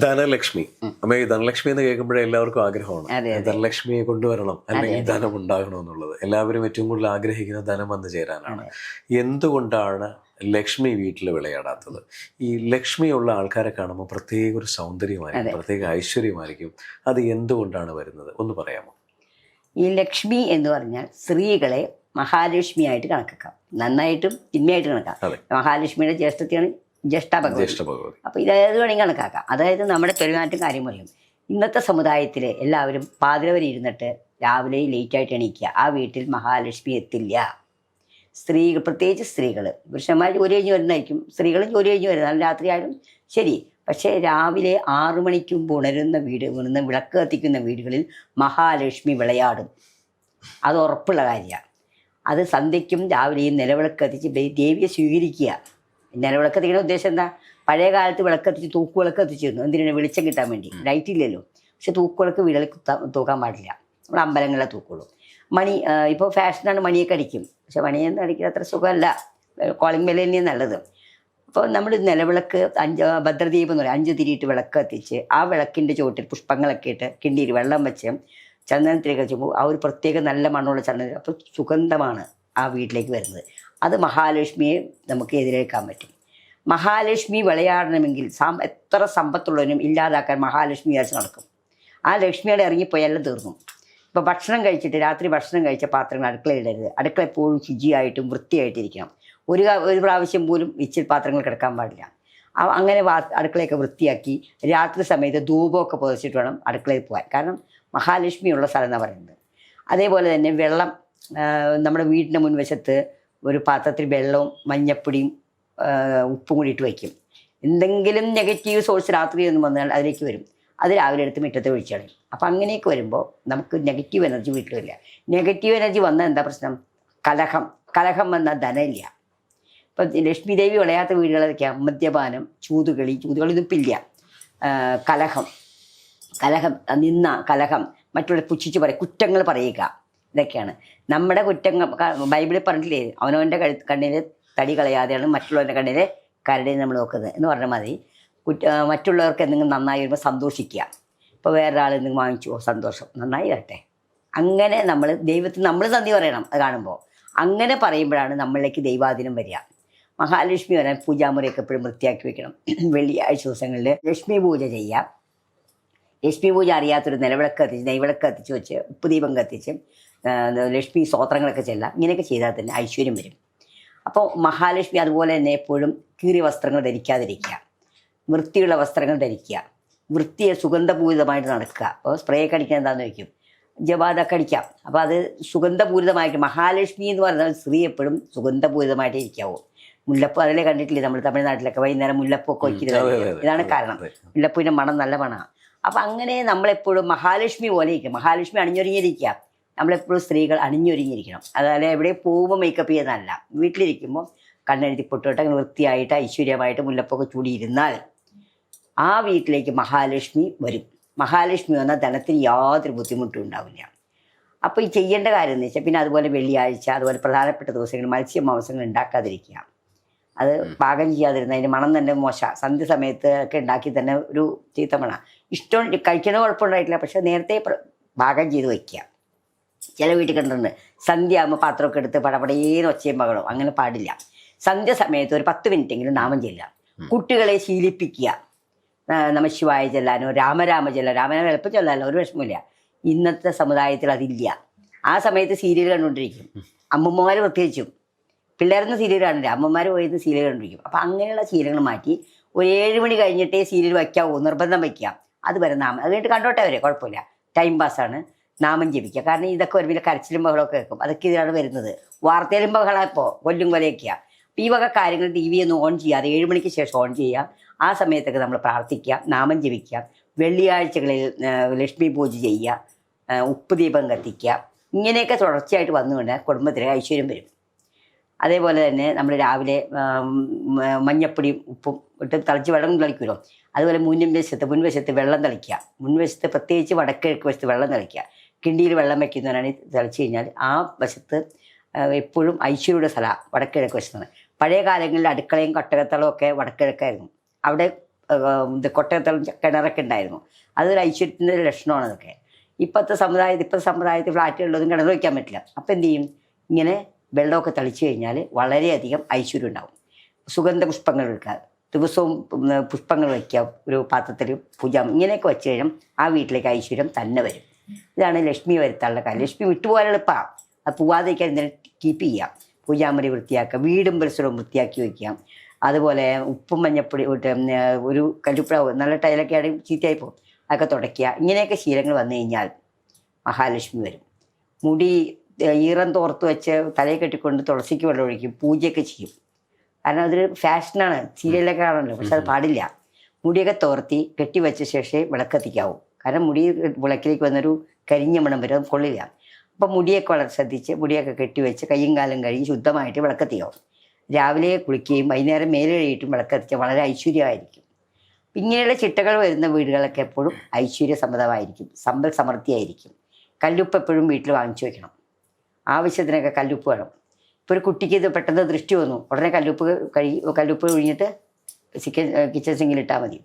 ധനലക്ഷ്മി. അമ്മ ധനലക്ഷ്മി എന്ന് കേൾക്കുമ്പോഴേ എല്ലാവർക്കും ആഗ്രഹമാണ്. ധനലക്ഷ്മിയെ കൊണ്ടുവരണം അല്ലെങ്കിൽ ധനം ഉണ്ടാകണം എന്നുള്ളത്. എല്ലാവരും ഏറ്റവും കൂടുതൽ ആഗ്രഹിക്കുന്ന ധനം വന്നു ചേരാനാണ്. എന്തുകൊണ്ടാണ് ലക്ഷ്മി വീട്ടിൽ വിളയാടാത്തത്? ഈ ലക്ഷ്മിയുള്ള ആൾക്കാരെ കാണുമ്പോൾ പ്രത്യേക ഒരു സൗന്ദര്യമായിരിക്കും പ്രത്യേക ഐശ്വര്യമായിരിക്കും. അത് എന്തുകൊണ്ടാണ് വരുന്നത്? ഒന്ന് പറയാമോ? ഈ ലക്ഷ്മി എന്ന് പറഞ്ഞാൽ സ്ത്രീകളെ മഹാലക്ഷ്മിയായിട്ട് കണക്കാക്കാം. നന്നായിട്ടും തിന്മയായിട്ട് കണക്കാം അതെ. മഹാലക്ഷ്മിയുടെ ജ്യേഷ്ഠത്തെയാണ് ജ്യേഷ്ഠ ഭഗവതി. ജ്യേഷ്ഠ ഭഗവതി. അപ്പോൾ ഇതേത് വേണമെങ്കിൽ കണക്കാക്കാം. അതായത് നമ്മുടെ പെരുമാറ്റം കാര്യം പറയും. ഇന്നത്തെ സമുദായത്തിൽ എല്ലാവരും പാതിരവരെ ഇരുന്നിട്ട് രാവിലെ ലേറ്റായിട്ട് എണീക്കുക. ആ വീട്ടിൽ മഹാലക്ഷ്മി എത്തില്ല. സ്ത്രീകൾ പ്രത്യേകിച്ച് സ്ത്രീകൾ പുരുഷന്മാർ ജോലി കഴിഞ്ഞ് വരുന്നതായിരിക്കും. സ്ത്രീകൾ ജോലി കഴിഞ്ഞ് വരുന്നത്. രാത്രി ആയാലും ശരി. പക്ഷേ രാവിലെ ആറു മണിക്കും ഉണരുന്ന വീട് ഉണർന്ന് വിളക്ക് കത്തിക്കുന്ന വീടുകളിൽ മഹാലക്ഷ്മി വിളയാടും. അത് ഉറപ്പുള്ള കാര്യമാണ് അത് സന്ധ്യയ്ക്കും രാവിലെയും നിലവിളക്ക് കത്തിച്ച് ദേവിയെ സ്വീകരിക്കുക. നിലവിളക്ക് വിളക്കത്തിക്കുന്ന ഉദ്ദേശം എന്താ? പഴയ കാലത്ത് വിളക്കത്തിച്ച് തൂക്ക് വിളക്ക് എത്തിച്ചിരുന്നു എന്തിനാണ് വെളിച്ചം കിട്ടാൻ വേണ്ടി? ലൈറ്റ് ഇല്ലല്ലോ. പക്ഷെ തൂക്കുവിളക്ക് കുത്താൻ തൂക്കാൻ പാടില്ല. നമ്മൾ അമ്പലങ്ങളെ തൂക്കുള്ളൂ. മണി ഇപ്പോൾ ഫാഷനാണ് മണിയൊക്കെ അടിക്കും. പക്ഷെ മണിയൊന്നും അടിക്കുന്ന അത്ര സുഖമല്ല. കോളിംഗ് ബെല്ല് തന്നെയാണ് നല്ലത്. അപ്പോൾ നമ്മൾ നിലവിളക്ക് അഞ്ച് ഭദ്രദീപം എന്ന് പറയും. അഞ്ച് തിരിയിട്ട് വിളക്ക് കത്തിച്ച് ആ വിളക്കിന്റെ ചുവട്ടിൽ പുഷ്പങ്ങളൊക്കെ ഇട്ട് കിണ്ടിയിൽ വെള്ളം വെച്ച് ചന്ദനത്തിലേക്ക് വെച്ചപ്പോൾ ആ ഒരു പ്രത്യേക നല്ല മണ്ണുള്ള ചന്ദനം. അപ്പോൾ സുഗന്ധമാണ് ആ വീട്ടിലേക്ക് വരുന്നത്. അത് മഹാലക്ഷ്മിയെ നമുക്ക് എതിരേക്കാൻ പറ്റും. മഹാലക്ഷ്മി വിളയാടണമെങ്കിൽ സാം എത്ര സമ്പത്തുള്ളവനും ഇല്ലാതാക്കാൻ മഹാലക്ഷ്മി വിചാരിച്ച് നടക്കും. ആ ലക്ഷ്മിയുടെ ഇറങ്ങിപ്പോയെല്ലാം തീർന്നു. ഇപ്പോൾ ഭക്ഷണം കഴിച്ചിട്ട് രാത്രി ഭക്ഷണം കഴിച്ച പാത്രങ്ങൾ അടുക്കളയിടരുത് അടുക്കള എപ്പോഴും ശുചിയായിട്ടും വൃത്തിയായിട്ടിരിക്കണം. ഒരു ഒരു പ്രാവശ്യം പോലും ഇച്ചിൽ പാത്രങ്ങൾ കിടക്കാൻ പാടില്ല. അങ്ങനെ അടുക്കളയൊക്കെ വൃത്തിയാക്കി രാത്രി സമയത്ത് ധൂപമൊക്കെ പുതച്ചിട്ട് വേണം അടുക്കളയിൽ പോകാൻ കാരണം മഹാലക്ഷ്മിയുള്ള സ്ഥലം എന്നാണ് പറയുന്നത്. അതേപോലെ തന്നെ വെള്ളം നമ്മുടെ വീടിന്റെ മുൻവശത്ത് ഒരു പാത്രത്തിൽ വെള്ളവും മഞ്ഞപ്പൊടിയും ഉപ്പും കൂടി ഇട്ട് വയ്ക്കും. എന്തെങ്കിലും നെഗറ്റീവ് സോഴ്സ് രാത്രി ഒന്നും വന്നാൽ അതിലേക്ക് വരും. അത് രാവിലെ എടുത്ത് മുറ്റത്ത് ഒഴിച്ചു കളയും. അപ്പം അങ്ങനെയൊക്കെ വരുമ്പോൾ നമുക്ക് നെഗറ്റീവ് എനർജി വീട്ടിൽ വരില്ല നെഗറ്റീവ് എനർജി വന്നാൽ എന്താ പ്രശ്നം? കലഹം. കലഹം വന്നാൽ ധനമില്ല. ഇപ്പം ലക്ഷ്മി ദേവി വിളയാത്ത വീടുകളൊക്കെയാണ് മദ്യപാനം ചൂതുകളി ചൂതുകളി ഒന്നും ഇല്ല. കലഹം. കലഹം നിന്ന കലഹം. മറ്റുള്ള പുച്ഛിച്ച് പറയും കുറ്റങ്ങൾ പറയുക. ഇതൊക്കെയാണ്. നമ്മുടെ കുറ്റം ബൈബിളിൽ പറഞ്ഞിട്ടില്ലേ അവനവന്റെ കഴു കണ്ണിൽ തടി കളയാതെയാണ് മറ്റുള്ളവന്റെ കണ്ണിലെ കരടി നമ്മൾ നോക്കുന്നത് എന്ന് പറഞ്ഞ മതി കുറ്റ മറ്റുള്ളവർക്ക് എന്തെങ്കിലും നന്നായി വരുമ്പോൾ സന്തോഷിക്കുക. ഇപ്പോൾ വേറൊരാൾ എന്തെങ്കിലും വാങ്ങിച്ചു സന്തോഷം നന്നായി വരട്ടെ. അങ്ങനെ നമ്മൾ ദൈവത്തിന് നമ്മൾ നന്ദി പറയണം അത് കാണുമ്പോൾ അങ്ങനെ പറയുമ്പോഴാണ് നമ്മളിലേക്ക് ദൈവാദിനം വരിക. മഹാലക്ഷ്മി വരാൻ പൂജാമുറിയൊക്കെ എപ്പോഴും വൃത്തിയാക്കി വെക്കണം. വെള്ളിയാഴ്ച ദിവസങ്ങളിൽ ലക്ഷ്മി പൂജ ചെയ്യാം. ലക്ഷ്മി പൂജ അറിയാത്തൊരു നിലവിളക്ക് കത്തിച്ച് നെയ്വിളക്ക് കത്തിച്ച് വെച്ച് ഉപ്പുദീപം കത്തിച്ച് ലക്ഷ്മി സ്തോത്രങ്ങളൊക്കെ ചെല്ലാം. ഇങ്ങനെയൊക്കെ ചെയ്താൽ തന്നെ ഐശ്വര്യം വരും. അപ്പോൾ മഹാലക്ഷ്മി അതുപോലെ തന്നെ എപ്പോഴും കീറിയ വസ്ത്രങ്ങൾ ധരിക്കാതിരിക്കുക. വൃത്തിയുള്ള വസ്ത്രങ്ങൾ ധരിക്കുക. വൃത്തിയെ സുഗന്ധപൂരിതമായിട്ട് നടക്കുക. അപ്പോൾ സ്പ്രേ കടിക്കാൻ അടിക്കാൻ എന്താണെന്ന് ജവാദ ജപാതൊക്കെ അടിക്കാം. അപ്പോൾ അത് സുഗന്ധപൂരിതമായിട്ട് മഹാലക്ഷ്മി എന്ന് പറയുന്നത് സ്ത്രീ എപ്പോഴും സുഗന്ധപൂരിതമായിട്ട് ഇരിക്കാവൂ. മുല്ലപ്പൂ അതിലെ കണ്ടിട്ടില്ലേ നമ്മൾ തമിഴ്നാട്ടിലൊക്കെ വൈകുന്നേരം മുല്ലപ്പൂ ഒക്കെ അതെ, വയ്ക്കുന്നത്. ഇതാണ് കാരണം. മുല്ലപ്പൂവിന്റെ മണം നല്ല മണമാണ്. അപ്പം അങ്ങനെ നമ്മളെപ്പോഴും മഹാലക്ഷ്മി പോലെ ഇരിക്കും മഹാലക്ഷ്മി അണിഞ്ഞൊരുങ്ങിയിരിക്കുക. നമ്മളെപ്പോഴും സ്ത്രീകൾ അണിഞ്ഞൊരുങ്ങിയിരിക്കണം. അതായത് എവിടെ പോകുമ്പോൾ മേക്കപ്പ് ചെയ്യുന്നതല്ല. വീട്ടിലിരിക്കുമ്പോൾ കണ്ണെഴുതി പൊട്ടിട്ട് അങ്ങനെ വൃത്തിയായിട്ട് ഐശ്വര്യമായിട്ട് മുല്ലപ്പൊക്കെ ചൂടിയിരുന്നാൽ ആ വീട്ടിലേക്ക് മഹാലക്ഷ്മി വരും. മഹാലക്ഷ്മി വന്നാൽ ധനത്തിന് യാതൊരു ബുദ്ധിമുട്ടും ഉണ്ടാവില്ല. അപ്പോൾ ഈ ചെയ്യേണ്ട കാര്യം എന്ന് വെച്ചാൽ പിന്നെ അതുപോലെ വെള്ളിയാഴ്ച അതുപോലെ പ്രധാനപ്പെട്ട ദിവസങ്ങൾ മത്സ്യ മാംസങ്ങൾ ഉണ്ടാക്കാതിരിക്കുക. അത് പാകം ചെയ്യാതിരുന്ന അതിന്റെ മണം തന്നെ മോശ. സന്ധ്യ സമയത്ത് ഒക്കെ ഉണ്ടാക്കി തന്നെ ഒരു ചീത്ത മണ. ഇഷ്ടം കഴിക്കണ കുഴപ്പമുണ്ടായിട്ടില്ല പക്ഷേ നേരത്തെ പാകം ചെയ്ത് വയ്ക്കുക ചില വീട്ടിൽ കണ്ടിട്ടുണ്ട് സന്ധ്യ ആകുമ്പോൾ പാത്രമൊക്കെ എടുത്ത് പടപടേന്ന് ഒച്ചയും പകടോ അങ്ങനെ പാടില്ല. സന്ധ്യ സമയത്ത് ഒരു പത്ത് മിനിറ്റെങ്കിലും നാമം ചെല്ലുക. കുട്ടികളെ ശീലിപ്പിക്കുക. നമ്മ നമ ശിവായ ചെല്ലാനോ രാമരാമ ചെല്ല രാമരാമ എളുപ്പം ചെല്ലാനോ ഒരു വിഷമമില്ല ഇന്നത്തെ സമുദായത്തിൽ അതില്ല. ആ സമയത്ത് സീരിയൽ കണ്ടുകൊണ്ടിരിക്കും. അമ്മമ്മമാർ പ്രത്യേകിച്ചും. പിള്ളേർന്ന് സീരിയൽ കാണില്ല അമ്മമാർ പോയിരുന്ന് സീരിയൽ കണ്ടിരിക്കും അപ്പം അങ്ങനെയുള്ള ശീലങ്ങൾ മാറ്റി ഒരു ഏഴ് മണി കഴിഞ്ഞിട്ടേ സീരിയൽ വയ്ക്കാവൂ നിർബന്ധം വയ്ക്കാം. അത് വരെ നാമം. അത് കഴിഞ്ഞിട്ട് കണ്ടോട്ടെ അവരെ. കുഴപ്പമില്ല. ടൈം പാസ്സാണ്. നാമം ജപിക്കുക. കാരണം ഇതൊക്കെ ഒരു വലിയ കരച്ചിലും ബഹളമൊക്കെ കേൾക്കും. അതൊക്കെ ഇതിലാണ് വരുന്നത്. വാർത്തയിലും ബഹളം ഇപ്പോൾ കൊല്ലും കൊലയൊക്കെയാണ് ഈ വക കാര്യങ്ങൾ ടി വി ഒന്നും ഓൺ ചെയ്യാതെ ഏഴ് മണിക്ക് ശേഷം ഓൺ ചെയ്യുക. ആ സമയത്തൊക്കെ നമ്മൾ പ്രാർത്ഥിക്കുക. നാമം ജപിക്കുക. വെള്ളിയാഴ്ചകളിൽ ലക്ഷ്മി പൂജ ചെയ്യുക. ഉപ്പ് ദീപം കത്തിക്കുക. ഇങ്ങനെയൊക്കെ തുടർച്ചയായിട്ട് വന്നുകൊണ്ട് കുടുംബത്തിന് ഐശ്വര്യം വരും. അതേപോലെ തന്നെ നമ്മൾ രാവിലെ മഞ്ഞപ്പൊടിയും ഉപ്പും ഇട്ട് തിളച്ച് വെള്ളം തളിക്കുമല്ലോ. അതുപോലെ മുൻവശത്ത് മുൻവശത്ത് വെള്ളം തളിക്കുക. മുൻവശത്ത് പ്രത്യേകിച്ച് വടക്കിഴക്ക് വശത്ത് വെള്ളം തളിക്കുക. കിണ്ടിയിൽ വെള്ളം വയ്ക്കുന്നവരാണ് തിളച്ച് കഴിഞ്ഞാൽ. ആ വശത്ത് എപ്പോഴും ഐശ്വര്യയുടെ സ്ഥല വടക്കിഴക്ക് വശത്താണ്. പഴയ കാലങ്ങളിൽ അടുക്കളയും കൊട്ടകത്തളവും ഒക്കെ വടക്കിഴക്കായിരുന്നു. അവിടെ ഇത് കൊട്ടകത്തളം കിണറൊക്കെ ഉണ്ടായിരുന്നു. അതൊരു ഐശ്വര്യത്തിന്റെ ലക്ഷണമാണ് അതൊക്കെ. ഇപ്പോഴത്തെ സമുദായത്തിൽ ഇപ്പോഴത്തെ സമുദായത്തിൽ ഫ്ലാറ്റുകളിലൊന്നും കിണർ വയ്ക്കാൻ പറ്റില്ല. അപ്പം എന്ത് ചെയ്യും? ഇങ്ങനെ വെള്ളമൊക്കെ തളിച്ചു കഴിഞ്ഞാൽ വളരെയധികം ഐശ്വര്യം ഉണ്ടാവും. സുഗന്ധ പുഷ്പങ്ങൾ എടുക്കുക ദിവസവും പുഷ്പങ്ങൾ വയ്ക്കുക ഒരു പാത്രത്തിൽ പൂജ ഇങ്ങനെയൊക്കെ വെച്ച് കഴിഞ്ഞാൽ ആ വീട്ടിലേക്ക് ഐശ്വര്യം തന്നെ വരും. ഇതാണ് ലക്ഷ്മി വരുത്താനുള്ള കാര്യം. ലക്ഷ്മി വിട്ടുപോകാൻ എളുപ്പമാണ് അത് പോവാതിരിക്കാൻ ഇതിനെ കീപ്പ് ചെയ്യാം. പൂജാമുറി വൃത്തിയാക്കുക വീടും പരിസരവും വൃത്തിയാക്കി വയ്ക്കാം. അതുപോലെ ഉപ്പും മഞ്ഞപ്പൊടി ഒരു കല്ലുപ്പഴ നല്ല ടൈലൊക്കെ ആണെങ്കിൽ ചീത്തയായി പോകും. അതൊക്കെ തുടയ്ക്കുക. ഇങ്ങനെയൊക്കെ ശീലങ്ങൾ വന്നു കഴിഞ്ഞാൽ മഹാലക്ഷ്മി വരും. മുടി ഈറം തോർത്ത് വെച്ച് തലയിൽ കെട്ടിക്കൊണ്ട് തുളസിക്ക് വെള്ളം ഒഴിക്കും. പൂജയൊക്കെ ചെയ്യും. കാരണം അതൊരു ഫാഷനാണ്. സീരിയലൊക്കെ ആണല്ലോ പക്ഷെ അത് പാടില്ല. മുടിയൊക്കെ തോർത്തി കെട്ടി കെട്ടിവെച്ച ശേഷമേ വിളക്കത്തിക്കാവൂ കാരണം മുടി വിളക്കിലേക്ക് വന്നൊരു കരിഞ്ഞ മണം വരും കൊള്ളില്ല. അപ്പം മുടിയൊക്കെ വളരെ ശ്രദ്ധിച്ച് മുടിയൊക്കെ കെട്ടിവെച്ച് കയ്യും കാലും കഴുകി ശുദ്ധമായിട്ട് വിളക്കത്തിയാവും രാവിലെ കുളിക്കുകയും വൈകുന്നേരം മേലെ കഴിയിട്ടും വളരെ ഐശ്വര്യമായിരിക്കും. ഇങ്ങനെയുള്ള ചിട്ടകൾ വരുന്ന വീടുകളൊക്കെ എപ്പോഴും ഐശ്വര്യസമ്മതമായിരിക്കും സമ്പൽ സമൃദ്ധിയായിരിക്കും. കല്ലുപ്പ് എപ്പോഴും വീട്ടിൽ വാങ്ങിച്ചു വെക്കണം. ആവശ്യത്തിനൊക്കെ കല്ലുപ്പ് വേണം. ഇപ്പോൾ ഒരു കുട്ടിക്ക് ഇത് പെട്ടെന്ന് ദൃഷ്ടി വന്നു. ഉടനെ കല്ലുപ്പ് കഴി കല്ലുപ്പ് ഒഴിഞ്ഞിട്ട് ചിക്കൻ കിച്ചൺ സിങ്കിലിട്ടാൽ മതി.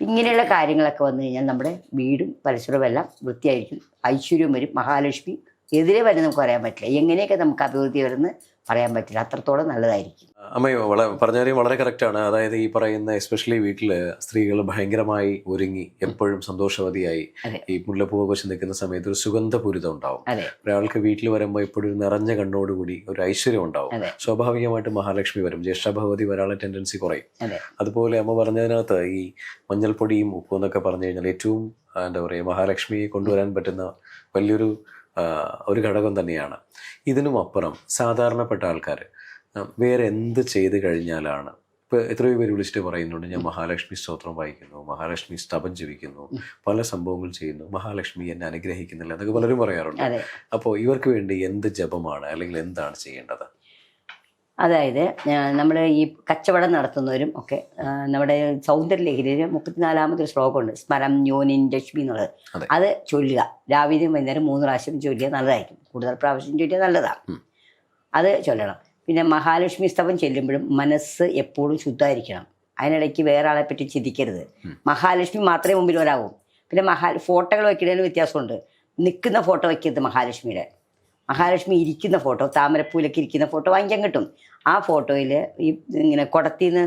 ഇങ്ങനെയുള്ള കാര്യങ്ങളൊക്കെ വന്നു കഴിഞ്ഞാൽ നമ്മുടെ വീടും പരിസരവും എല്ലാം വൃത്തിയായിരിക്കും. ഐശ്വര്യം വരും. മഹാലക്ഷ്മി എതിരെ വരെ നമുക്ക് പറയാൻ പറ്റില്ല. എങ്ങനെയൊക്കെ നമുക്ക് അഭിവൃദ്ധി വരുന്ന പറയാൻ പറ്റില്ല. അത്രത്തോളം നല്ലതായിരിക്കും. അമ്മയോ വളരെ പറഞ്ഞ കാര്യം വളരെ കറക്റ്റാണ് അതായത് ഈ പറയുന്ന എസ്പെഷ്യലി വീട്ടിൽ സ്ത്രീകൾ ഭയങ്കരമായി ഒരുങ്ങി എപ്പോഴും സന്തോഷവതിയായി ഈ മുല്ലപ്പൂവ് വെച്ച് നിൽക്കുന്ന സമയത്ത് ഒരു സുഗന്ധപൂരിതം ഉണ്ടാവും. ഒരാൾക്ക് വീട്ടിൽ വരുമ്പോൾ എപ്പോഴും ഒരു നിറഞ്ഞ കണ്ണോടുകൂടി ഒരു ഐശ്വര്യം ഉണ്ടാവും. സ്വാഭാവികമായിട്ട് മഹാലക്ഷ്മി വരും. ജ്യേഷ്ഠഭഗവതി വരാനുള്ള ടെൻഡൻസി കുറയും. അതെ. അതുപോലെ അമ്മ പറഞ്ഞതിനകത്ത് ഈ മഞ്ഞൾപ്പൊടിയും ഉപ്പും എന്നൊക്കെ പറഞ്ഞു കഴിഞ്ഞാൽ ഏറ്റവും എന്താ പറയുക മഹാലക്ഷ്മിയെ കൊണ്ടുവരാൻ പറ്റുന്ന വലിയൊരു ഒരു ഘടകം തന്നെയാണ്. ഇതിനും അപ്പുറം സാധാരണപ്പെട്ട ആൾക്കാർ വേറെ എന്ത് ചെയ്ത് കഴിഞ്ഞാലാണ് ഇപ്പോൾ എത്രയോ പേര് വിളിച്ചിട്ട് പറയുന്നുണ്ട് ഞാൻ മഹാലക്ഷ്മി സ്തോത്രം വായിക്കുന്നു മഹാലക്ഷ്മി സ്തപം ജപിക്കുന്നു പല സംഭവങ്ങൾ ചെയ്യുന്നു മഹാലക്ഷ്മി എന്നെ അനുഗ്രഹിക്കുന്നില്ല എന്നൊക്കെ പലരും പറയാറുണ്ട്. അപ്പോൾ ഇവർക്ക് വേണ്ടി എന്ത് ജപമാണ് അല്ലെങ്കിൽ എന്താണ് ചെയ്യേണ്ടത്? അതായത് നമ്മൾ ഈ കച്ചവടം നടത്തുന്നവരും ഒക്കെ നമ്മുടെ സൗന്ദര്യലഹരിയിൽ ഒരു ശ്ലോകമുണ്ട്. സ്മരം യോനിൻ ലക്ഷ്മി എന്നുള്ളത്. അതെ. അത് ചൊല്ലുക. രാവിലെയും വൈകുന്നേരം മൂന്ന് പ്രാവശ്യം ചൊല്ലിയാൽ നല്ലതായിരിക്കും. കൂടുതൽ പ്രാവശ്യം ചൊല്ലിയാൽ നല്ലതാണ് അത് ചൊല്ലണം. പിന്നെ മഹാലക്ഷ്മി സ്തവം ചെല്ലുമ്പോഴും മനസ്സ് എപ്പോഴും ശുദ്ധമായിരിക്കണം. അതിനിടയ്ക്ക് വേറെ ആളെ പറ്റി ചിന്തിക്കരുത്. മഹാലക്ഷ്മി മാത്രമേ മുമ്പിൽ വരാവൂ പിന്നെ മഹാ ഫോട്ടോകൾ വയ്ക്കുന്നതിന് വ്യത്യാസമുണ്ട്. നിൽക്കുന്ന ഫോട്ടോ വയ്ക്കരുത് മഹാലക്ഷ്മിയുടെ. മഹാലക്ഷ്മി ഇരിക്കുന്ന ഫോട്ടോ താമരപ്പൂലൊക്കെ ഇരിക്കുന്ന ഫോട്ടോ വാങ്ങിക്കാൻ കിട്ടും. ആ ഫോട്ടോയിൽ ഈ ഇങ്ങനെ കുടത്തിന്ന്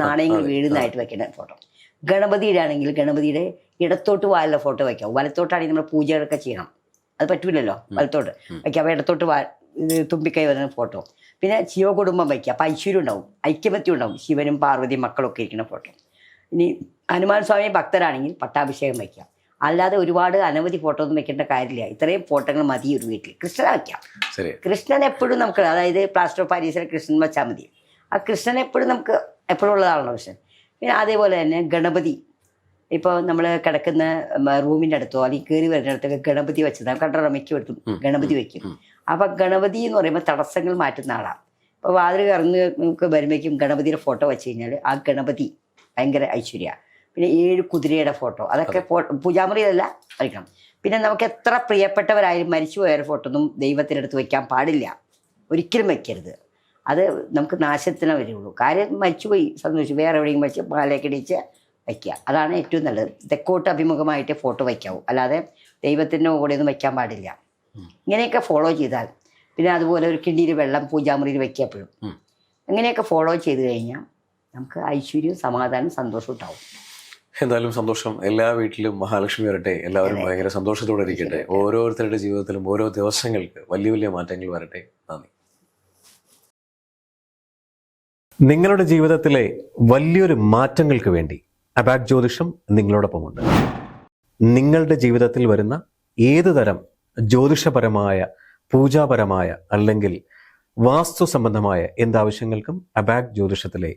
നാണയങ്ങൾ അതെ, വീഴുന്നതായിട്ട് വെക്കുന്ന ഫോട്ടോ. ഗണപതിയുടെ ആണെങ്കിൽ ഗണപതിയുടെ ഇടത്തോട്ട് വാലുള്ള ഫോട്ടോ വയ്ക്കാം വലത്തോട്ടാണെങ്കിൽ നമ്മൾ പൂജകളൊക്കെ ചെയ്യണം. അത് പറ്റൂലല്ലോ? വലത്തോട്ട്. വയ്ക്കാം അപ്പോൾ ഇടത്തോട്ട് വാ ഇത് തുമ്പിക്കൈ വരുന്ന ഫോട്ടോ. പിന്നെ ശിവകുടുംബം വയ്ക്കുക അപ്പം ഐശ്വര്യം ഉണ്ടാവും. ഐക്യമത്യം ഉണ്ടാവും. ശിവനും പാർവതിയും മക്കളൊക്കെ ഇരിക്കുന്ന ഫോട്ടോ. ഇനി ഹനുമാൻ സ്വാമി ഭക്തരാണെങ്കിൽ പട്ടാഭിഷേകം വയ്ക്കാം അല്ലാതെ ഒരുപാട് അനവധി ഫോട്ടോ ഒന്നും വെക്കേണ്ട കാര്യമില്ല. ഇത്രയും ഫോട്ടോകൾ മതി ഒരു വീട്ടിൽ. കൃഷ്ണനെ വെക്കാം കൃഷ്ണൻ എപ്പോഴും നമുക്ക് അതായത് പ്ലാസ്റ്റർ ഓഫ് പാരീസിലെ കൃഷ്ണൻ വെച്ചാൽ മതി. ആ കൃഷ്ണൻ എപ്പോഴും നമുക്ക് എപ്പോഴും ഉള്ളതാണല്ലോ കൃഷ്ണൻ. പിന്നെ അതേപോലെ തന്നെ ഗണപതി. ഇപ്പോൾ നമ്മൾ കിടക്കുന്ന റൂമിന്റെ അടുത്തോ അല്ലെങ്കിൽ കയറി വരുന്ന അടുത്തൊക്കെ ഗണപതി വെച്ചത് കണ്ടോ മിക്ക എടുത്തും ഗണപതി വെക്കും. അപ്പം ഗണപതി എന്ന് പറയുമ്പോൾ തടസ്സങ്ങൾ മാറ്റുന്ന ആളാണ്. ഇപ്പോൾ വാതിൽ കറന്ന് നമുക്ക് വരുമ്പോഴേക്കും ഗണപതിയുടെ ഫോട്ടോ വെച്ച് കഴിഞ്ഞാൽ ആ ഗണപതി ഭയങ്കര ഐശ്വര്യ. പിന്നെ ഏഴ് കുതിരയുടെ ഫോട്ടോ. അതൊക്കെ പൂജാമുറി പൂജാമുറിയിലല്ല വരയ്ക്കണം. പിന്നെ നമുക്ക് എത്ര പ്രിയപ്പെട്ടവരായാലും മരിച്ചു പോയ ഫോട്ടോ ഒന്നും ദൈവത്തിനടുത്ത് വയ്ക്കാൻ പാടില്ല. ഒരിക്കലും വെക്കരുത് അത് നമുക്ക് നാശത്തിനെ വരുള്ളൂ കാര്യം മരിച്ചുപോയി സന്തോഷിച്ചു. വേറെ എവിടെയെങ്കിലും വെച്ച് മാലയൊക്കെ ഇടിച്ച് വയ്ക്കുക. അതാണ് ഏറ്റവും നല്ലത്. തെക്കോട്ട് അഭിമുഖമായിട്ട് ഫോട്ടോ വയ്ക്കാവൂ. അല്ലാതെ ദൈവത്തിന്റെ കൂടെ ഒന്നും വയ്ക്കാൻ പാടില്ല. ഇങ്ങനെയൊക്കെ ഫോളോ ചെയ്താൽ പിന്നെ അതുപോലെ ഒരു കിണ്ടിയിൽ വെള്ളം പൂജാമുറിയിൽ വയ്ക്കുക എപ്പോഴും അങ്ങനെയൊക്കെ ഇങ്ങനെയൊക്കെ ഫോളോ ചെയ്ത് കഴിഞ്ഞാൽ നമുക്ക് ഐശ്വര്യവും സമാധാനവും സന്തോഷവും ഉണ്ടാവും. എന്തായാലും സന്തോഷം. എല്ലാ വീട്ടിലും മഹാലക്ഷ്മി വരട്ടെ. എല്ലാവരും. ഭയങ്കര സന്തോഷത്തോടെ ഇരിക്കട്ടെ. ഓരോരുത്തരുടെ ജീവിതത്തിലും ഓരോ ദിവസങ്ങൾക്ക് വലിയ വലിയ മാറ്റങ്ങൾ വരട്ടെ. നന്ദി. നിങ്ങളുടെ ജീവിതത്തിലെ വലിയൊരു മാറ്റങ്ങൾക്ക് വേണ്ടി അബാക് ജ്യോതിഷം നിങ്ങളോടൊപ്പമുണ്ട്. നിങ്ങളുടെ ജീവിതത്തിൽ വരുന്ന ഏത് തരം ജ്യോതിഷപരമായ പൂജാപരമായ അല്ലെങ്കിൽ വാസ്തു സംബന്ധമായ എന്താവശ്യങ്ങൾക്കും അബാക് ജ്യോതിഷത്തിലെ